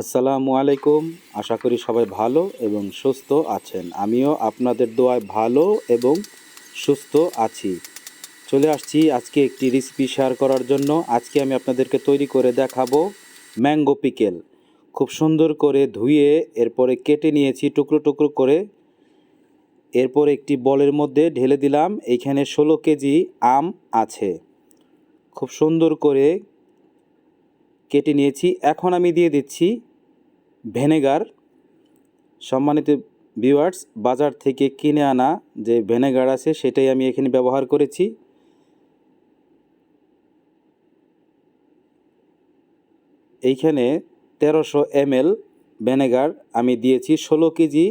আসসালামু আলাইকুম। আশা করি সবাই ভালো এবং সুস্থ আছেন। আমিও আপনাদের দোয়ায় ভালো এবং সুস্থ আছি। চলে আসছি আজকে একটি রেসিপি শেয়ার করার জন্য। আজকে আমি আপনাদেরকে তৈরি করে দেখাবো ম্যাঙ্গো পিকেল খুব সুন্দর করে ধুয়ে এরপরে কেটে নিয়েছি টুকরো টুকরো করে। এরপর একটি বলের মধ্যে ঢেলে দিলাম। এইখানে ষোলো কেজি আম আছে। খুব সুন্দর করে কেটে নিয়েছি। এখন আমি দিয়ে দিচ্ছি ভেনেগার। সম্মানিত ভিউয়ার্স বাজার থেকে কিনে আনা যে ভেনেগার আছে, সেটাই আমি এখানে ব্যবহার করেছি। এইখানে তেরোশো এমএল ভেনেগার আমি দিয়েছি ষোলো কেজি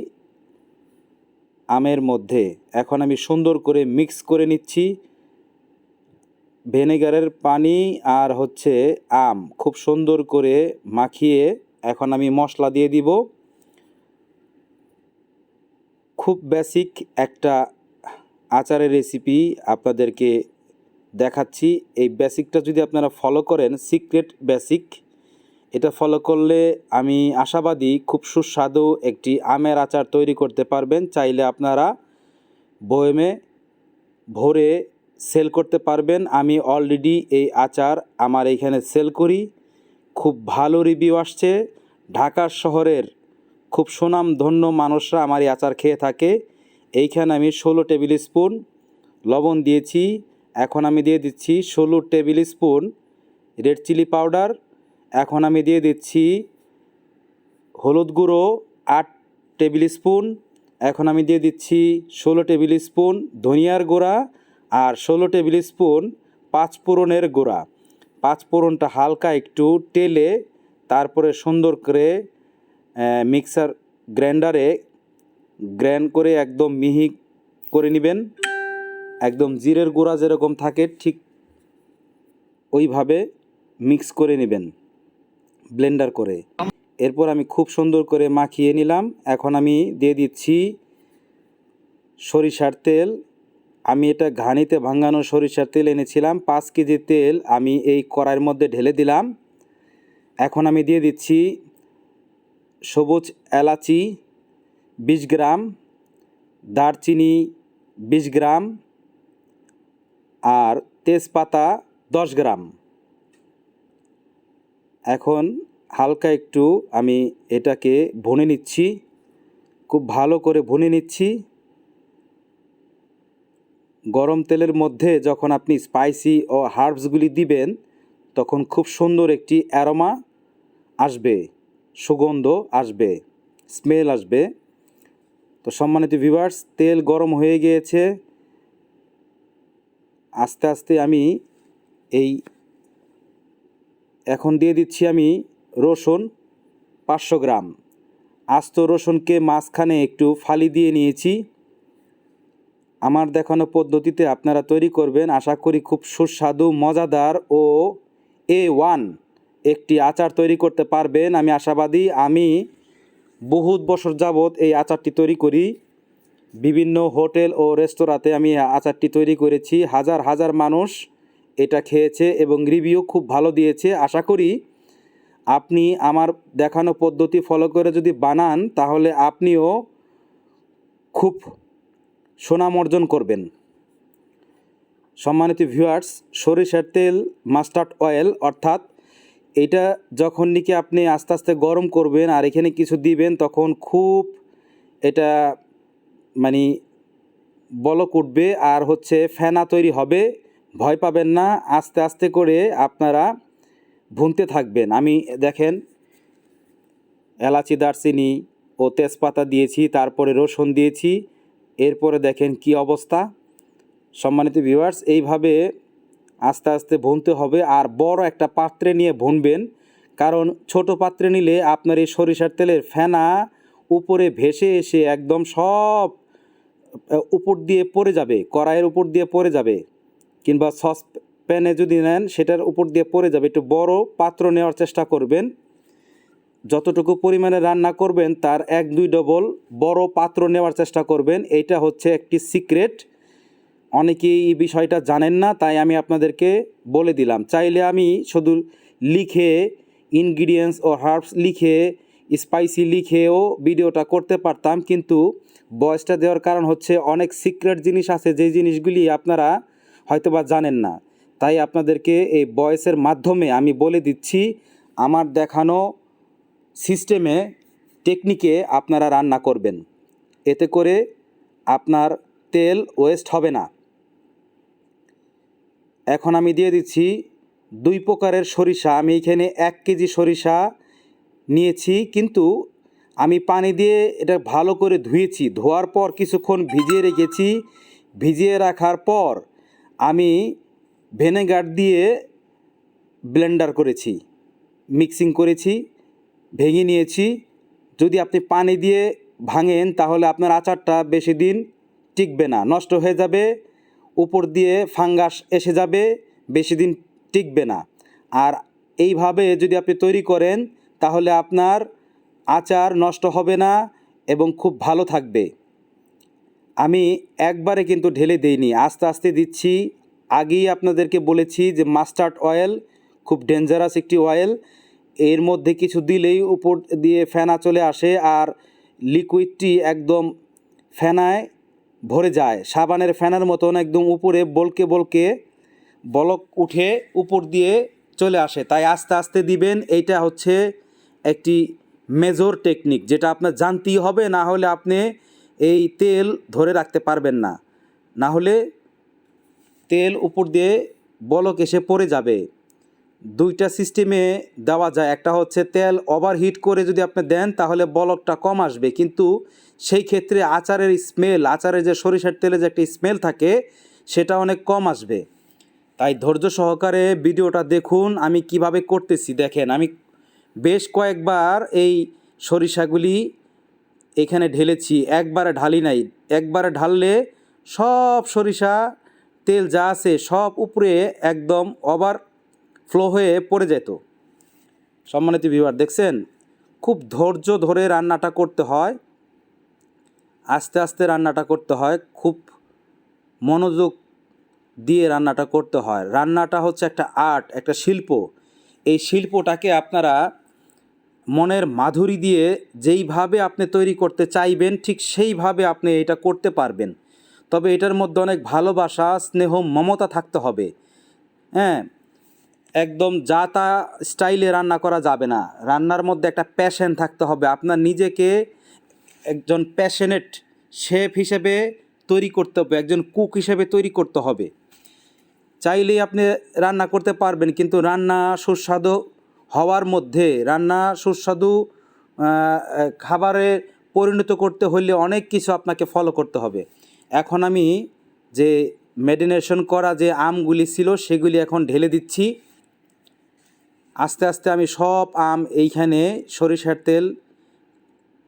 আমের মধ্যে। এখন আমি সুন্দর করে মিক্স করে নিচ্ছি। ভিনেগারের পানি আর হচ্ছে আম খুব সুন্দর করে মাখিয়ে এখন আমি মশলা দিয়ে দিব। খুব বেসিক একটা আচারের রেসিপি আপনাদেরকে দেখাচ্ছি। এই বেসিকটা যদি আপনারা ফলো করেন সিক্রেট বেসিক এটা ফলো করলে আমি আশাবাদী খুব সুস্বাদু একটি আমের আচার তৈরি করতে পারবেন। চাইলে আপনারা বয়মে ভরে সেল করতে পারবেন। আমি অলরেডি এই আচার আমার এইখানে সেল করি। খুব ভালো রিভিউ আসছে। ঢাকা শহরের খুব সুনাম ধন্য মানুষরা আমার এই আচার খেয়ে থাকে। এইখানে আমি ষোলো টেবিল স্পুন লবণ দিয়েছি। এখন আমি দিয়ে দিচ্ছি ষোলো tablespoon red chilli powder এখন আমি দিয়ে দিচ্ছি হলুদ গুঁড়ো আট টেবিল স্পুন এখন আমি দিয়ে দিচ্ছি ষোলো টেবিল স্পুন ধনিয়ার গুঁড়া। আর ষোলো টেবিল স্পুন পাঁচ ফোড়নের গুঁড়া। পাঁচ ফোড়নটা হালকা একটু টেলে তারপরে সুন্দর করে মিক্সার গ্রাইন্ডারে গ্র্যান্ড করে একদম মিহি করে নেবেন। একদম জিরের গুঁড়া যেরকম থাকে ঠিক ওইভাবে মিক্স করে নেবেন ব্লেন্ডার করে। এরপর আমি খুব সুন্দর করে মাখিয়ে নিলাম। এখন আমি দিয়ে দিচ্ছি সরিষার তেল। আমি এটা ঘানিতে ভাঙানো সরিষার তেল এনেছিলাম, পাঁচ কেজি তেল আমি এই কড়াইয়ের মধ্যে ঢেলে দিলাম। এখন আমি দিয়ে দিচ্ছি সবুজ এলাচি বিশ গ্রাম, দারচিনি বিশ গ্রাম আর তেজপাতা দশ গ্রাম। এখন হালকা একটু আমি এটাকে ভুনে নিচ্ছি, খুব ভালো করে ভুনে নিচ্ছি। গরম তেলের মধ্যে যখন আপনি স্পাইসি ও হার্বসগুলি দিবেন, তখন খুব সুন্দর একটি অ্যারোমা আসবে, সুগন্ধ আসবে, স্মেল আসবে। তো সম্মানিত ভিভার্স তেল গরম হয়ে গিয়েছে। আস্তে আস্তে আমি এই এখন দিয়ে দিচ্ছি আমি রসুন পাঁচশো গ্রাম। আস্ত রসুনকে মাঝখানে একটু ফালি দিয়ে নিয়েছি। আমার দেখানো পদ্ধতিতে আপনারা তৈরি করবেন। আশা করি খুব সুস্বাদু, মজাদার ও এ ওয়ান একটি আচার তৈরি করতে পারবেন। আমি আশাবাদী, আমি বহুত বছর যাবৎ এই আচারটি তৈরি করি। বিভিন্ন হোটেল ও রেস্তোরাঁতে আমি আচারটি তৈরি করেছি। হাজার হাজার মানুষ এটা খেয়েছে এবং রিভিউ খুব ভালো দিয়েছে। আশা করি আপনি আমার দেখানো পদ্ধতি ফলো করে যদি বানান, তাহলে আপনিও খুব সুনাম অর্জন করবেন। সম্মানিত ভিউয়ার্স সরিষার তেল মাস্টার্ড অয়েল অর্থাৎ এটা যখন নাকি আপনি আস্তে আস্তে গরম করবেন আর এখানে কিছু দিবেন, তখন খুব এটা মানে বলক উঠবে আর হচ্ছে ফেনা তৈরি হবে। ভয় পাবেন না, আস্তে আস্তে করে আপনারা ভুনতে থাকবেন। আমি দেখেন এলাচি, দারচিনি ও তেজপাতা দিয়েছি, তারপরে রসুন দিয়েছি। এরপরে দেখেন কি অবস্থা। সম্মানিত ভিউয়ার্স এইভাবে আস্তে আস্তে ভুনতে হবে আর বড় একটা পাত্রে নিয়ে ভুনবেন। কারণ ছোট পাত্রে নিলে আপনার এই সরিষার তেলের ফেনা উপরে ভেসে এসে একদম সব উপর দিয়ে পড়ে যাবে, কড়াইয়ের উপর দিয়ে পড়ে যাবে। কিংবা সস প্যানে যদি নেন, সেটার উপর দিয়ে পড়ে যাবে। একটু বড় পাত্র নেওয়ার চেষ্টা করবেন। যতটুকু পরিমাণে রান্না করবেন, তার এক, দুই ডবল বড় পাত্র নেওয়ার চেষ্টা করবেন। এইটা হচ্ছে একটি সিক্রেট। অনেকেই এই বিষয়টা জানেন না, তাই আমি আপনাদেরকে বলে দিলাম। চাইলে আমি শুধু লিখে ইনগ্রিডিয়েন্টস ও হার্বস লিখে স্পাইসি লিখেও ভিডিওটা করতে পারতাম, কিন্তু বয়সটা দেওয়ার কারণ হচ্ছে অনেক সিক্রেট জিনিস আছে যেই জিনিসগুলি আপনারা হয়তোবা জানেন না। তাই আপনাদেরকে এই বয়সের মাধ্যমে আমি বলে দিচ্ছি, আমার দেখানো সিস্টেমে, টেকনিকে আপনারা রান্না করবেন। এতে করে আপনার তেল ওয়েস্ট হবে না। এখন আমি দিয়ে দিচ্ছি দুই প্রকারের সরিষা। আমি এখানে এক কেজি সরিষা নিয়েছি, কিন্তু আমি পানি দিয়ে এটা ভালো করে ধুয়েছি। ধোয়ার পর কিছুক্ষণ ভিজিয়ে রেখেছি। ভিজিয়ে রাখার পর আমি ভেনেগার দিয়ে ব্লেন্ডার করেছি, মিক্সিং করেছি। ভেঙে নিয়েছি। যদি আপনি পানি দিয়ে ভাঙেন, তাহলে আপনার আচারটা বেশি দিন টিকবে না, নষ্ট হয়ে যাবে। উপর দিয়ে ফাঙ্গাস এসে যাবে, বেশি দিন টিকবে না। আর এইভাবে যদি আপনি তৈরি করেন, তাহলে আপনার আচার নষ্ট হবে না এবং খুব ভালো থাকবে। আমি একবারে কিন্তু ঢেলে দেইনি, আস্তে আস্তে দিচ্ছি। আগেই আপনাদেরকে বলেছি যে মাস্টার্ড অয়েল, খুব ডেঞ্জারাস একটি অয়েল। এর মধ্যে কিছু দিলেই উপর দিয়ে ফেনা চলে আসে আর লিকুইডটি একদম ফেনায় ভরে যায়। সাবানের ফেনার মতন একদম উপরে বলকে বলকে বলক উঠে উপর দিয়ে চলে আসে। তাই আস্তে আস্তে দিবেন, এইটা হচ্ছে একটি মেজর টেকনিক, যেটা আপনার জানতেই হবে, না হলে আপনি এই তেল ধরে রাখতে পারবেন না। না হলে তেল উপর দিয়ে বলক এসে পড়ে যাবে। দুইটা সিস্টেমে দেওয়া যায়। একটা হচ্ছে তেল ওভারহিট করে যদি আপনি দেন, তাহলে বলকটা কম আসবে। কিন্তু সেই ক্ষেত্রে আচারের স্মেল আচারের যে সরিষার তেলে যে একটা স্মেল থাকে, সেটা অনেক কম আসবে। তাই ধৈর্য সহকারে ভিডিওটা দেখুন, আমি কীভাবে করতেছি। দেখেন, আমি বেশ কয়েকবার এই সরিষাগুলি এখানে ঢেলেছি, একবারে ঢালি নাই। একবারে ঢাললে সব সরিষা তেল যা আছে, সব উপরে একদম ওভার ফ্লো হয়ে পড়ে যেত। সম্মানিত ভিউয়ার দেখছেন? খুব ধৈর্য ধরে রান্নাটা করতে হয়। আস্তে আস্তে রান্নাটা করতে হয়। খুব মনোযোগ দিয়ে রান্নাটা করতে হয়। রান্নাটা হচ্ছে একটা আর্ট, একটা শিল্প। এই শিল্পটাকে আপনারা মনের মাধুরী দিয়ে যেইভাবে আপনি তৈরি করতে চাইবেন, ঠিক সেইভাবে আপনি এটা করতে পারবেন। তবে এটার মধ্যে অনেক ভালোবাসা, স্নেহ, মমতা থাকতে হবে। হ্যাঁ একদম যা তা স্টাইলে রান্না করা যাবে না। রান্নার মধ্যে একটা প্যাশন থাকতে হবে। আপনার নিজেকে একজন প্যাশনেট শেফ হিসেবে তৈরি করতে হবে, একজন কুক হিসেবে তৈরি করতে হবে। চাইলেই আপনি রান্না করতে পারবেন, কিন্তু রান্না সুস্বাদু হওয়ার মধ্যে, রান্না সুস্বাদু খাবারে পরিণত করতে হলে অনেক কিছু আপনাকে ফলো করতে হবে। এখন আমি যে মেডিনেশন করা যে আমগুলি ছিল, সেগুলি এখন ঢেলে দিচ্ছি। আস্তে আস্তে আমি সব আম এইখানে সরিষার তেল,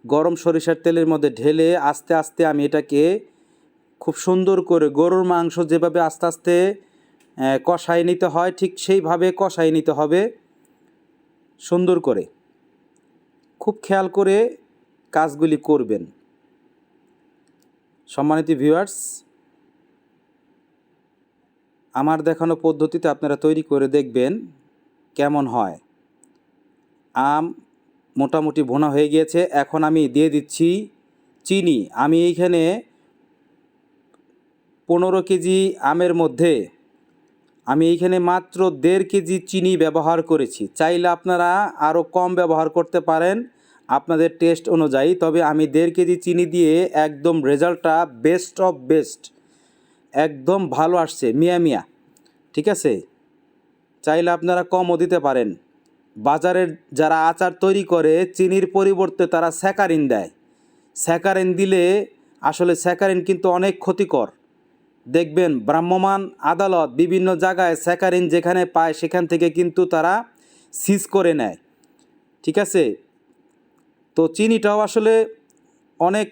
গরম সরিষার তেলের মধ্যে ঢেলে আস্তে আস্তে আমি এটাকে খুব সুন্দর করে গরুর মাংস যেভাবে আস্তে আস্তে কষায় নিতে হয় ঠিক সেইভাবে কষায় নিতে হবে সুন্দর করে। খুব খেয়াল করে কাজগুলি করবেন। সম্মানিত ভিউয়ার্স, আমার দেখানো পদ্ধতিতে আপনারা তৈরি করে দেখবেন। কেমন হয়? আম মোটামুটি ভোনা হয়ে গিয়েছে, এখন আমি দিয়ে দিচ্ছি চিনি। আমি এইখানে পনেরো কেজি আমের মধ্যে, আমি এইখানে মাত্র দেড় কেজি চিনি ব্যবহার করেছি। চাইলে আপনারা আরও কম ব্যবহার করতে পারেন আপনাদের টেস্ট অনুযায়ী, তবে আমি দেড় কেজি চিনি দিয়ে একদম রেজাল্টটা বেস্ট অফ বেস্ট। একদম ভালো আসছে, মিয়া মিয়া। ঠিক আছে? চাইলে আপনারা কমও দিতে পারেন। বাজারের যারা আচার তৈরি করে, চিনির পরিবর্তে তারা স্যাকারিন দেয়। স্যাকারিন দিলে আসলে স্যাকারিন কিন্তু অনেক ক্ষতিকর। দেখবেন ভ্রাম্যমাণ আদালত বিভিন্ন জায়গায় স্যাকারিন যেখানে পায় সেখান থেকে কিন্তু তারা সিজ করে নেয়। ঠিক আছে? তো চিনিটাও আসলে অনেক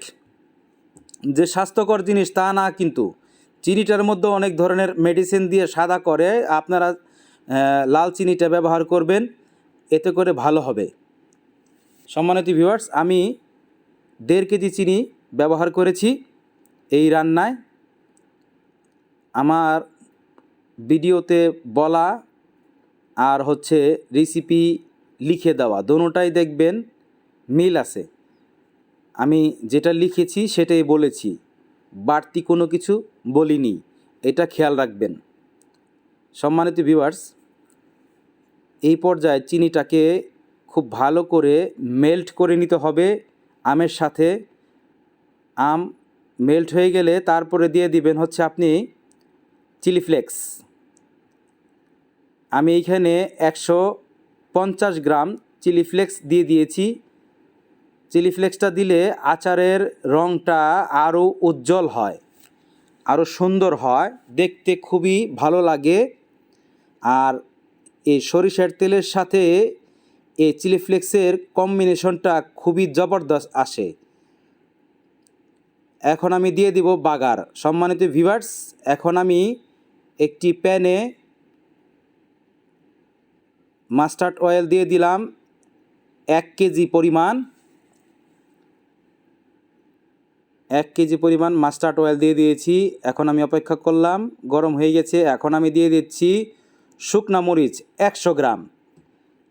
যে স্বাস্থ্যকর জিনিস তা না কিন্তু। চিনিটার মধ্যে অনেক ধরনের মেডিসিন দিয়ে সাদা করে। আপনারা লাল চিনিটা ব্যবহার করবেন, এতে করে ভালো হবে। সম্মানিত ভিউয়ার্স আমি দেড় কেজি চিনি ব্যবহার করেছি এই রান্নায়। আমার ভিডিওতে বলা আর হচ্ছে রেসিপি লিখে দেওয়া, দোনোটাই দেখবেন, মিল আছে। আমি যেটা লিখেছি সেটাই বলেছি, বাড়তি কোনো কিছু বলিনি, এটা খেয়াল রাখবেন। সম্মানিত ভিউয়ার্স এই পর্যায়ে চিনিটাকে খুব ভালো করে মেল্ট করে নিতে হবে আমের সাথে। আম মেল্ট হয়ে গেলে তারপরে দিয়ে দিবেন হচ্ছে আপনি চিলি ফ্লেক্স। আমি এইখানে একশো পঞ্চাশ গ্রাম চিলি ফ্লেক্স দিয়ে দিয়েছি। চিলি ফ্লেক্সটা দিলে আচারের রঙটা আরও উজ্জ্বল হয়, আরও সুন্দর হয়, দেখতে খুবই ভালো লাগে। আর এই সরিষার তেলের সাথে এই চিলি ফ্লেক্সের কম্বিনেশনটা খুবই জবরদস্ত আসে। এখন আমি দিয়ে দিব বাগার। সম্মানিত ভিভার্স এখন আমি একটি প্যানে মাস্টার্ড অয়েল দিয়ে দিলাম এক কেজি পরিমাণ। এক কেজি পরিমাণ মাস্টার্ড অয়েল দিয়ে দিয়েছি। এখন আমি অপেক্ষা করলাম, গরম হয়ে গেছে। এখন আমি দিয়ে দিচ্ছি শুকনা মরিচ একশো গ্রাম।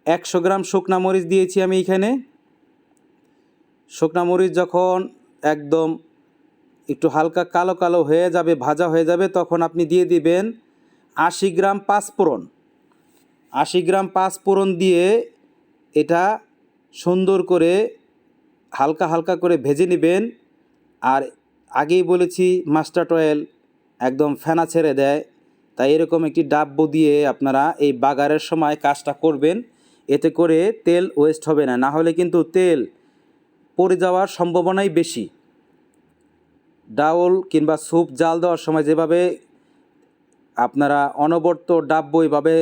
একশো গ্রাম শুকনা মরিচ দিয়েছি আমি এখানে। শুকনা মরিচ যখন একদম একটু হালকা কালো কালো হয়ে যাবে, ভাজা হয়ে যাবে, তখন আপনি দিয়ে দিবেন আশি গ্রাম পাঁচফোড়ন। আশি গ্রাম পাঁচফোড়ন দিয়ে এটা সুন্দর করে হালকা হালকা করে ভেজে নেবেন। আর আগেই বলেছি, মাস্টার্ড অয়েল একদম ফেনা ছেড়ে দেয়। তাই এরকম একটি ডাব্বু দিয়ে আপনারা এই বাগারের সময় কাজটা করবেন। এতে করে তেল ওয়েস্ট হবে না। না হলে কিন্তু তেল পড়ে যাওয়ার সম্ভাবনাই বেশি। ডাউল কিংবা স্যুপ, জাল দেওয়ার সময় যেভাবে আপনারা অনবর্ত ডাব্বু এইভাবে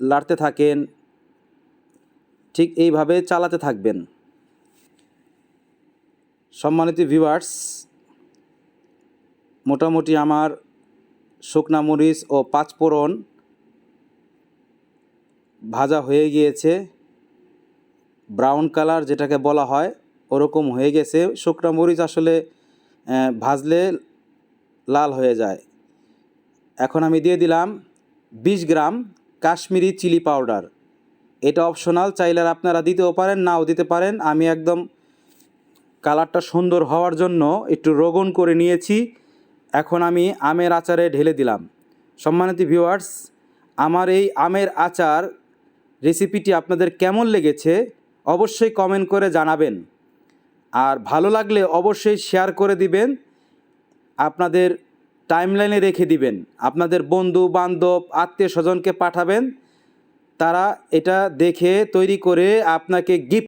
লাড়তে থাকেন, ঠিক এইভাবে চালাতে থাকবেন। সম্মানিত ভিউয়ার্স মোটামুটি আমার শুকনা মরিচ ও পাঁচফোড়ন ভাজা হয়ে গিয়েছে। ব্রাউন কালার যেটাকে বলা হয়, ওরকম হয়ে গেছে। শুকনা মরিচ আসলে ভাজলে লাল হয়ে যায়। এখন আমি দিয়ে দিলাম বিশ গ্রাম কাশ্মীরি চিলি পাউডার। এটা অপশনাল, চাইলে আপনারা দিতেও পারেন, নাও দিতে পারেন। আমি একদম কালারটা সুন্দর হওয়ার জন্য একটু রোগন করে নিয়েছি। এখন আমি আমের আচারে ঢেলে দিলাম। সম্মানিত ভিউয়ার্স, আমার এই আমের আচার রেসিপিটি আপনাদের কেমন লেগেছে অবশ্যই কমেন্ট করে জানাবেন। আর ভালো লাগলে অবশ্যই শেয়ার করে দিবেন, আপনাদের টাইমলাইনে রেখে দিবেন। আপনাদের বন্ধু, বান্ধব আত্মীয় স্বজনকে পাঠাবেন, তারা এটা দেখে তৈরি করে আপনাকে গিফট